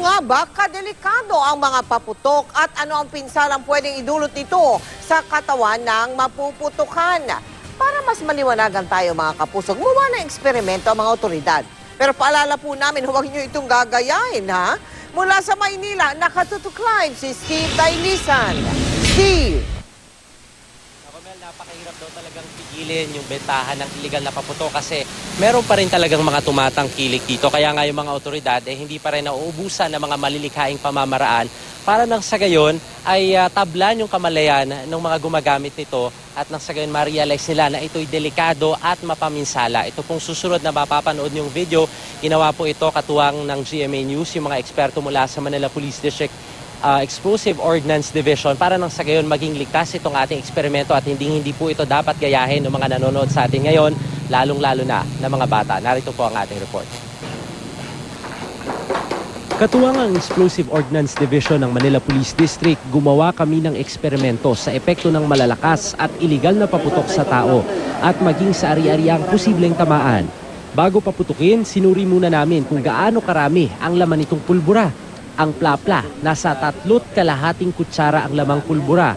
nga ba kadelikado ang mga paputok at ano ang pinsalang pwedeng idulot nito sa katawan ng mapuputukan? Para mas maliwanagan tayo mga kapusog, gumawa ng eksperimento ang mga otoridad. Pero paalala po namin, huwag niyo itong gagayahin, ha? Mula sa Maynila, nakatutok live si Steve Dailisan. Steve! Napakahirap daw talagang pigilin yung bentahan ng illegal na paputo kasi meron pa rin talagang mga tumatangkilik dito. Kaya nga yung mga otoridad eh, hindi pa rin nauubusan ng mga malilikhaing pamamaraan para nang sa gayon ay ah, tablan yung kamalayan ng mga gumagamit nito at nang sa gayon ma-realize nila na ito'y delikado at mapaminsala. Ito pong susunod na mapapanood yung video, ginawa po ito katuwang ng GMA News, yung mga eksperto mula sa Manila Police District uh, Explosive Ordnance Division para nang sa gayon maging ligtas itong ating eksperimento at hindi hindi po ito dapat gayahin ng mga nanonood sa atin ngayon, lalong-lalo na ng mga bata. Narito po ang ating report. Katuwang ang Explosive Ordnance Division ng Manila Police District, gumawa kami ng eksperimento sa epekto ng malalakas at iligal na paputok sa tao at maging sa ari-ariang posibleng tamaan. Bago paputukin, sinuri muna namin kung gaano karami ang laman nitong pulbura. Ang plapla, nasa tatlot kalahating kutsara ang lamang pulbura.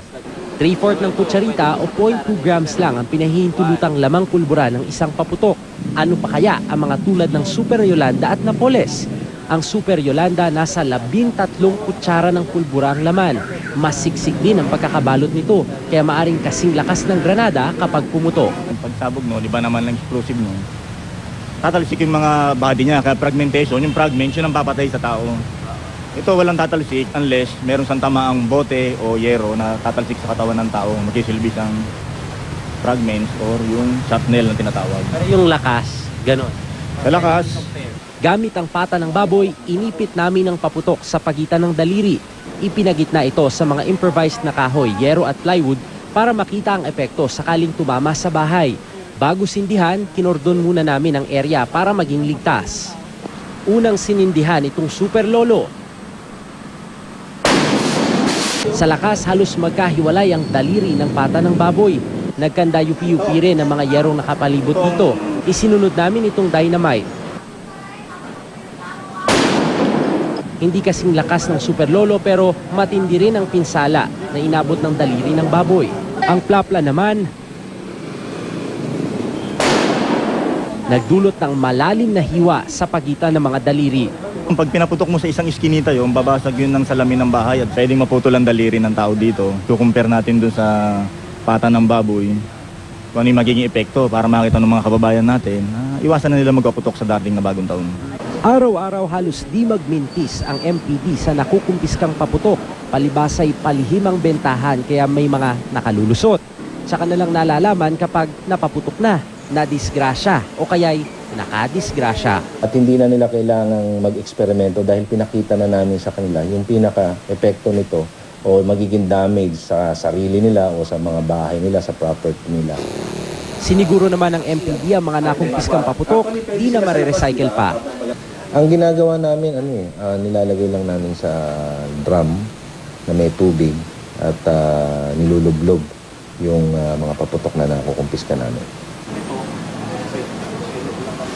3-4 ng kutsarita o 0.2 grams lang ang pinahihintulutang lamang pulbura ng isang paputok. Ano pa kaya ang mga tulad ng Super Yolanda at Napoles? Ang Super Yolanda nasa labing tatlong kutsara ng pulbura ang laman. Mas siksik din ang pagkakabalot nito, kaya maaring kasing lakas ng granada kapag pumutok. Ang pagsabog no, di ba naman ng explosive no, tatalsik yung mga body niya, kaya fragmentation, yung fragments, yun ang papatay sa tao. Ito walang tatalsik unless meron sang tamaang bote o yero na tatalsik sa katawan ng tao, magsisilbi siyang fragments or yung shrapnel na tinatawag. Pero yung lakas, ganon. Sa lakas, Gamit ang pata ng baboy, inipit namin ang paputok sa pagitan ng daliri. Ipinagitna ito sa mga improvised na kahoy, yero at plywood para makita ang epekto sakaling tumama sa bahay. Bago sindihan, kinordon muna namin ang area para maging ligtas. Unang sinindihan itong super lolo. Sa lakas, halos magkahiwalay ang daliri ng pata ng baboy. Nagkanda yupi-yupi rin ang mga yerong nakapalibot dito. Isinunod namin itong dynamite. Hindi kasing lakas ng Super Lolo pero matindi rin ang pinsala na inabot ng daliri ng baboy. Ang plapla naman, nagdulot ng malalim na hiwa sa pagitan ng mga daliri. pag pinaputok mo sa isang iskinita yun, babasag yun ng salamin ng bahay at pwedeng maputol ang daliri ng tao dito. Kukumpare natin dun sa pata ng baboy, kung ano yung magiging epekto para makita ng mga kababayan natin, na iwasan na nila magpaputok sa dating na bagong taon. Araw-araw halos di magmintis ang MPD sa nakukumpiskang paputok. Palibasay palihimang bentahan kaya may mga nakalulusot. Tsaka na lang nalalaman kapag napaputok na, nadisgrasya o kaya'y nakadisgrasya. At hindi na nila kailangang mag-eksperimento dahil pinakita na namin sa kanila yung pinaka-epekto nito o magiging damage sa sarili nila o sa mga bahay nila, sa property nila. Siniguro naman ng MPD ang mga nakumpiskang paputok, di na marirecycle pa. Ang ginagawa namin, ano eh, ah, nilalagay lang namin sa drum na may tubig at ah, nilulublog yung ah, mga paputok na nakukumpiska namin.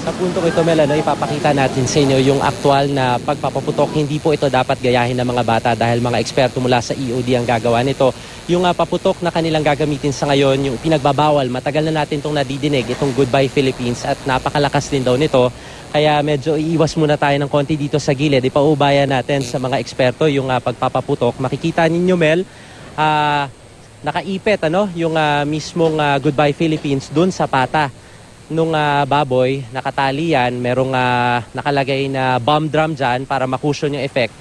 Sa punto ito, Mel, ano, ipapakita natin sa inyo yung aktual na pagpapaputok. Hindi po ito dapat gayahin ng mga bata dahil mga eksperto mula sa EOD ang gagawa nito. Yung ah, paputok na kanilang gagamitin sa ngayon, yung pinagbabawal, matagal na natin itong nadidinig, itong Goodbye Philippines at napakalakas din daw nito. Kaya medyo iiwas muna tayo ng konti dito sa gilid. Ipaubayan natin sa mga eksperto yung ah, pagpapaputok. Makikita ninyo, Mel, ah, nakaipit ano, yung ah, mismong ah, Goodbye Philippines dun sa pata nung ah, baboy, nakatali yan, merong ah, nakalagay na bomb drum dyan para makusyon yung effect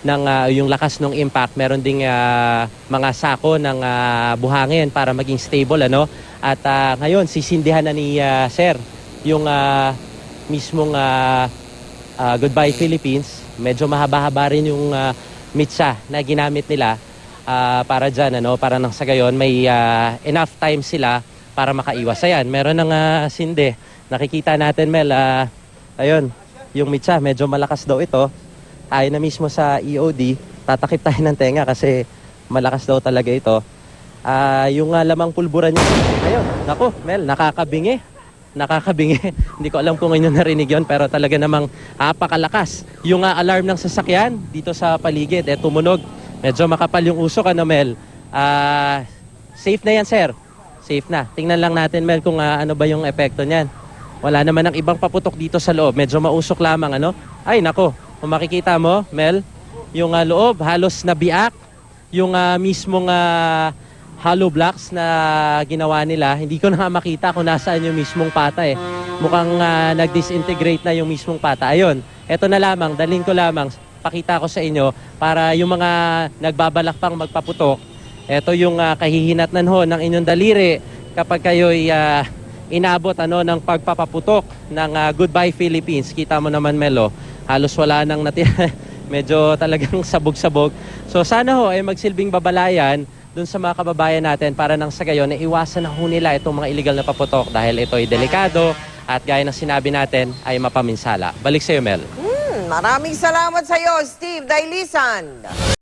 ng ah, yung lakas ng impact. Meron ding ah, mga sako ng ah, buhangin para maging stable. ano At ah, ngayon, sisindihan na ni ah, Sir yung ah, mismong ah, ah, Goodbye Philippines. Medyo mahaba-haba rin yung uh, mitsa na ginamit nila ah, para dyan. Ano? Para nang sa gayon, may ah, enough time sila para makaiwas. Ayan, meron ng ah, sinde. Nakikita natin, Mel, ah, ayun, yung mitsa, medyo malakas daw ito. Tayo na mismo sa EOD, tatakip tayo ng tenga kasi malakas daw talaga ito. Ah, yung ah, lamang pulburan niya, ayun, nako, Mel, nakakabingi. nakakabingi. Hindi ko alam kung inyo narinig yon pero talaga namang apakalakas. Yung ah, alarm ng sasakyan dito sa paligid, eh tumunog. Medyo makapal yung usok, ano Mel? Ah, safe na yan, sir. Safe na. Tingnan lang natin, Mel, kung ah, ano ba yung epekto niyan. Wala naman ng ibang paputok dito sa loob. Medyo mausok lamang, ano? Ay, nako. Kung makikita mo, Mel, yung ah, loob, halos nabiak. Yung ah, mismong ah, hollow blocks na ginawa nila, hindi ko na makita kung nasaan yung mismong pata eh. Mukhang ah, nag-disintegrate na yung mismong pata. Ayun, eto na lamang, dalhin ko lamang, pakita ko sa inyo para yung mga nagbabalak pang magpaputok, eto yung ah, kahihinatnan ho ng inyong daliri kapag kayo'y ah, inabot ano ng pagpapaputok ng ah, Goodbye Philippines. Kita mo naman Melo, halos wala nang natira. Medyo talagang sabog-sabog. So sana ho ay magsilbing babalayan dun sa mga kababayan natin para nang sa gayon na iwasan na ho nila itong mga illegal na paputok dahil ito ay delikado at gaya ng sinabi natin ay mapaminsala. Balik sa iyo Mel. Hmm, maraming salamat sa iyo, Steve Dailisan.